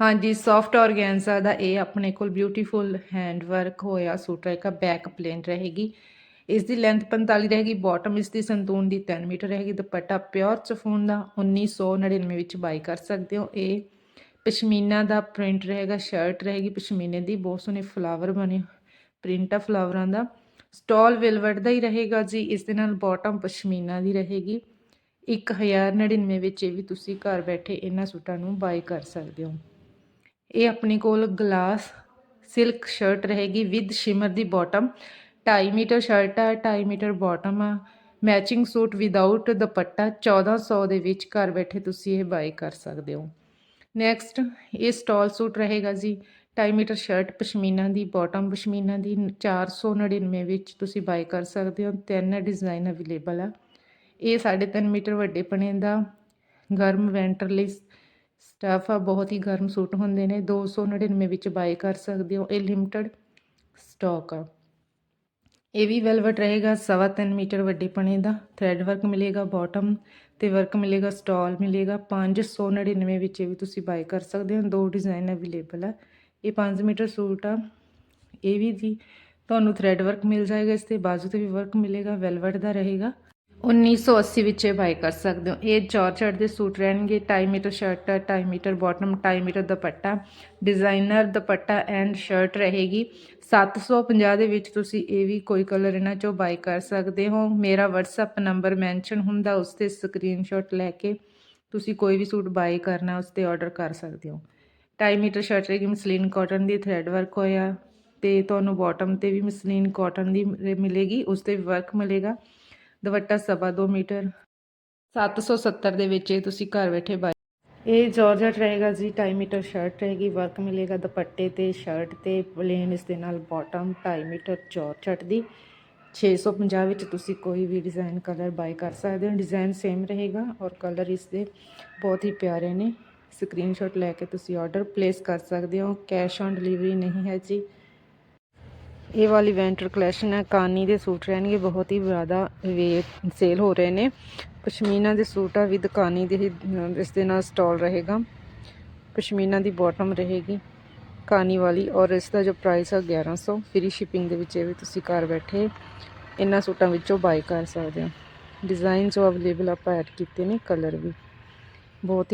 ਹਾਂਜੀ soft organza ਦਾ ਇਹ ਆਪਣੇ ਕੋਲ ਬਿਊਟੀਫੁਲ ਹੈਂਡ ਵਰਕ ਹੋਇਆ ਸੂਟ ਰਹੇਗਾ ਬੈਕ ਪਲੇਨ ਰਹੇਗੀ। ਇਸ ਦੀ ਲੈਂਥ 45 ਰਹੇਗੀ ਬਾਟਮ ਇਸ ਦੀ ਸੰਤੂਨ ਦੀ 3 ਮੀਟਰ ਰਹੇਗੀ, ਦੁਪੱਟਾ ਪਿਓਰ ਚਫੂਨ ਦਾ 1999 ਵਿੱਚ ਬਾਈ ਕਰ ਸਕਦੇ ਹੋ। ਇਹ ਪਸ਼ਮੀਨਾ ਦਾ ਪ੍ਰਿੰਟ ਰਹੇਗਾ ਸ਼ਰਟ ਰਹੇਗੀ, ਪਸ਼ਮੀਨੇ ਦੀ ਬਹੁਤ ਸੋਹਣੇ ਫਲਾਵਰ ਬਣੇ ਪ੍ਰਿੰਟ ਆ ਫਲਾਵਰਾਂ ਦਾ। ਸਟਾਲ ਵਿਲਵਟ ਦਾ ਹੀ ਰਹੇਗਾ ਜੀ ਇਸ ਦੇ ਨਾਲ ਬਾਟਮ ਪਸ਼ਮੀਨਾ ਦੀ ਰਹੇਗੀ। 1099 ਵਿੱਚ ਇਹ ਵੀ ਤੁਸੀਂ ਘਰ ਬੈਠੇ ਇਹਨਾਂ ਸੂਟਾਂ ਨੂੰ ਬਾਈ ਕਰ ਸਕਦੇ ਹੋ। ਇਹ ਆਪਣੇ ਕੋਲ ਗਲਾਸ ਸਿਲਕ ਸ਼ਰਟ ਰਹੇਗੀ ਵਿਦ ਸ਼ਿਮਰ ਦੀ ਬਾਟਮ 2.5 ਮੀਟਰ ਸ਼ਰਟ ਆ 2.5 ਮੀਟਰ ਬਾਟਮ ਆ। ਮੈਚਿੰਗ ਸੂਟ ਵਿਦਆਊਟ ਦੁਪੱਟਾ 1400 ਦੇ ਵਿੱਚ ਘਰ ਬੈਠੇ ਤੁਸੀਂ ਇਹ ਬਾਈ ਕਰ ਸਕਦੇ ਹੋ। ਨੈਕਸਟ ਇਹ ਸਟਾਲ ਸੂਟ ਰਹੇਗਾ ਜੀ 2.5 ਮੀਟਰ ਸ਼ਰਟ ਪਸ਼ਮੀਨਾ ਦੀ ਬਾਟਮ ਪਸ਼ਮੀਨਾ ਦੀ 499 ਵਿੱਚ ਤੁਸੀਂ ਬਾਈ ਕਰ ਸਕਦੇ ਹੋ, ਤਿੰਨ ਡਿਜ਼ਾਈਨ ਅਵੇਲੇਬਲ ਆ। ਇਹ 3.5 ਮੀਟਰ ਵੱਡੇ ਪਣੇ ਦਾ, ਗਰਮ ਵੈਂਟਰ ਲਈ ਸਟੱਫ ਆ, ਬਹੁਤ ਹੀ ਗਰਮ ਸੂਟ ਹੁੰਦੇ ਨੇ 299 ਵਿੱਚ ਬਾਈ ਕਰ ਸਕਦੇ ਹੋ, ਇਹ ਲਿਮਟਿਡ ਸਟਾਕ ਆ। ਇਹ ਵੀ ਵੈਲਵਟ ਰਹੇਗਾ, ਸਵਾ ਤਿੰਨ ਮੀਟਰ ਵੱਡੇ ਪਣੇ ਦਾ ਥ੍ਰੈਡ ਵਰਕ ਮਿਲੇਗਾ ਬਾਟਮ ਤੇ ਵਰਕ ਮਿਲੇਗਾ ਸਟਾਲ ਮਿਲੇਗਾ 599 ਵਿੱਚ ਇਹ ਵੀ ਤੁਸੀਂ ਬਾਈ ਕਰ ਸਕਦੇ ਹੋ, ਦੋ ਡਿਜ਼ਾਈਨ ਅਵੇਲੇਬਲ ਆ। ਇਹ 5 ਮੀਟਰ ਸੂਟ ਆ, ਇਹ ਵੀ ਜੀ, ਤੁਹਾਨੂੰ ਥ੍ਰੈਡ ਵਰਕ ਮਿਲ ਜਾਏਗਾ, ਇਸ ਤੇ ਬਾਜ਼ੂ ਤੇ ਵੀ ਵਰਕ ਮਿਲੇਗਾ ਵੈਲਵਟ ਦਾ ਰਹੇਗਾ। 1980 ਵਿੱਚ ਇਹ ਬਾਈ ਕਰ ਸਕਦੇ ਹੋ। ਇਹ ਜਾਰਜਟ ਦੇ ਸੂਟ ਰਹਿਣਗੇ। 2.5 metre shirt 2.5 metre bottom 2.5 metre dupatta. Designer dupatta and shirt ਰਹੇਗੀ। 750 ਦੇ ਵਿੱਚ ਤੁਸੀਂ ਇਹ ਵੀ ਕੋਈ ਕਲਰ ਇਹਨਾਂ ਚੋਂ ਬਾਈ ਕਰ ਸਕਦੇ ਹੋ। ਮੇਰਾ WhatsApp ਨੰਬਰ ਮੈਂਸ਼ਨ ਹੁੰਦਾ, ਉਸ ਤੇ ਸਕਰੀਨਸ਼ਾਟ ਲੈ ਕੇ ਤੁਸੀਂ ਕੋਈ ਵੀ ਸੂਟ ਬਾਈ ਕਰਨਾ, ਉਸ ਤੇ ਆਰਡਰ ਕਰ ਸਕਦੇ ਹੋ। 2.5 ਮੀਟਰ ਸ਼ਰਟ ਰਹੇਗੀ, ਮਸਲੀਨ ਕਾਟਨ ਦੀ ਥ੍ਰੈਡ ਵਰਕ ਹੋਇਆ ਤੇ ਤੁਹਾਨੂੰ ਬਾਟਮ ਤੇ ਵੀ ਮਸਲੀਨ ਕਾਟਨ ਦੀ ਮ- ਮਿਲੇਗੀ, ਉਸ ਤੇ ਵੀ ਵਰਕ ਮਿਲੇਗਾ। ਦੁਪੱਟਾ ਸਵਾ 2 ਮੀਟਰ। 770 ਦੇ ਵਿੱਚ ਇਹ ਤੁਸੀਂ ਘਰ ਬੈਠੇ ਬਾਈ ਇਹ ਜਾਰਜਟ ਰਹੇਗਾ ਜੀ 2.5 ਮੀਟਰ ਸ਼ਰਟ ਰਹੇਗੀ ਵਰਕ ਮਿਲੇਗਾ ਦੁਪੱਟੇ ਤੇ ਸ਼ਰਟ ਤੇ ਪਲੇਨ ਇਸ ਦੇ ਨਾਲ ਬਾਟਮ 2.5 ਮੀਟਰ ਜਾਰਜਟ ਦੀ। 650 ਵਿੱਚ ਤੁਸੀਂ ਕੋਈ ਵੀ ਡਿਜ਼ਾਈਨ ਕਲਰ ਬਾਈ ਕਰ ਸਕਦੇ ਹੋ। ਡਿਜ਼ਾਈਨ ਸੇਮ ਰਹੇਗਾ ਔਰ ਕਲਰ ਇਸ ਦੇ ਬਹੁਤ ਹੀ ਪਿਆਰੇ ਨੇ। ਸਕਰੀਨਸ਼ਾਟ ਲੈ ਕੇ ਤੁਸੀਂ ਆਰਡਰ ਪਲੇਸ ਕਰ ਸਕਦੇ ਹੋ। ਕੈਸ਼ ਔਨ ਡਿਲੀਵਰੀ ਨਹੀਂ ਹੈ ਜੀ। ਇਹ ਵਾਲੀ ਵੈਂਟਰ ਕਲੈਕਸ਼ਨ ਹੈ। ਕਾਨੀ ਦੇ ਸੂਟ ਰਹਿਣਗੇ ਬਹੁਤ ਹੀ ਜ਼ਿਆਦਾ ਵੇ ਸੇਲ ਹੋ ਰਹੇ ਨੇ। ਪਸ਼ਮੀਨਾ ਦੇ ਸੂਟ ਆ ਵਿਦ ਕਾਨੀ ਦੇ ਹੀ, ਇਸ ਦੇ ਨਾਲ ਸਟਾਲ ਰਹੇਗਾ। ਪਸ਼ਮੀਨਾ ਦੀ ਬਾਟਮ ਰਹੇਗੀ ਕਾਨੀ ਵਾਲੀ ਔਰ ਇਸ ਦਾ ਜੋ ਪ੍ਰਾਈਸ ਆ 1100 ਫ੍ਰੀ ਸ਼ਿਪਿੰਗ ਦੇ ਵਿੱਚ ਇਹ ਵੀ ਤੁਸੀਂ ਘਰ ਬੈਠੇ ਇਹਨਾਂ ਸੂਟਾਂ ਵਿੱਚੋਂ ਬਾਈ ਕਰ ਸਕਦੇ ਹੋ। ਡਿਜ਼ਾਈਨ ਜੋ ਅਵੇਲੇਬਲ ਆਪਾਂ ਐਡ ਕੀਤੇ ਨੇ ਕਲਰ ਵੀ। ਬਹੁਤ ਹੀ